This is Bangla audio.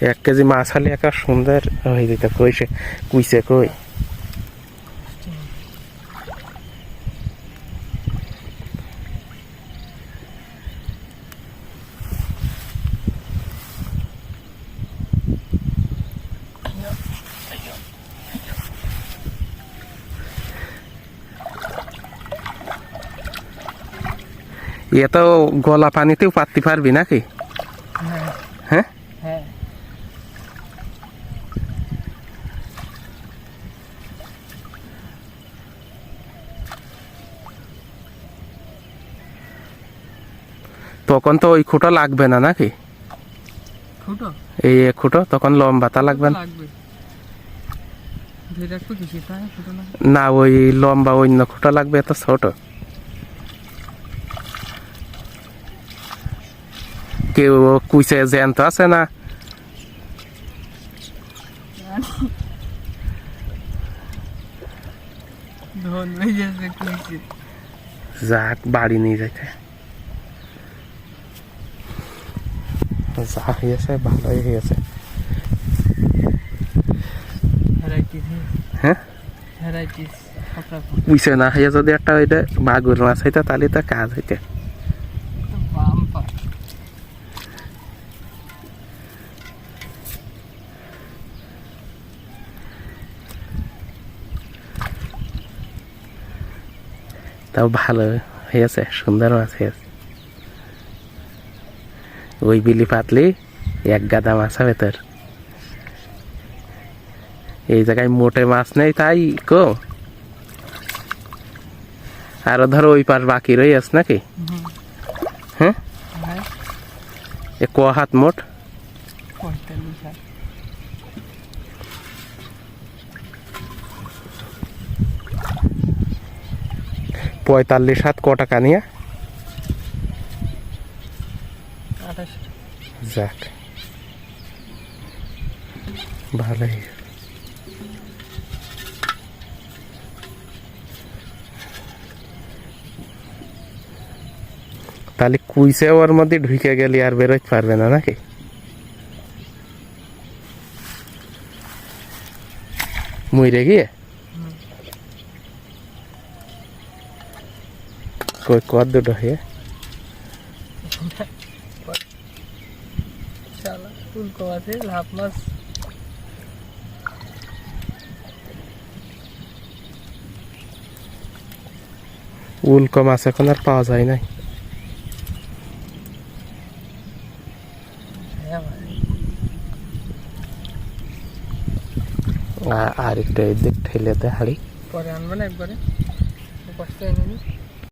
এক কেজি মাছ হলে একা সুন্দর হয়ে যেত কইছে কুইছে কই? এ তো গলা পানিতেও পাততে পারবি নাকি? হ্যাঁ? হ্যাঁ। তখন তো ওই খুঁটো লাগবে না নাকি? এই এক খুঁটো তখন লম্বাতা লাগবে না? লাগবে। না না ওই লম্বা অন্য খুঁটো লাগবে এত ছোট। কেউ কুইছে জ্যান্ত আছে না? যাক বাড়ি নিয়ে যাইতে। যা হয়েছে ভালোই হয়েছে হ্যাঁ না হয়ে যদি একটা ওইটা মাগুর মাছ হইতে, তাহলে তো কাজ হইতে। তাও ভালো হয়েছে, সুন্দর মাছ হয়েছে। ওই বিলি পাতলি এক গাদা মাছ হবে তোর। এই জায়গায় মোটে মাছ নেই তাই কো। আরও ধরো ওই পাশ বাকি রই আস নাকি? হ্যাঁ? হ্যাঁ। এ ক হাত মোট? পঁয়তাল্লিশ হাত ক টাকা নিয়ে? আঠাশ। যাক। ভালোই। তাহলে কুইসে ওর মধ্যে ঢুকে গেলি আর বেরোতে পারবে না নাকি? মুইরে গিয়ে? কই কত দুটো হয়ে ফুলকো আছে লাভ মাছ উল্কো মাছ এখন আর পাওয়া যায় নাই। হ্যাঁ আর একটু এদিক ঠেলে দে হাড়ি। পরে আনবেন একবারে। কষ্ট এনে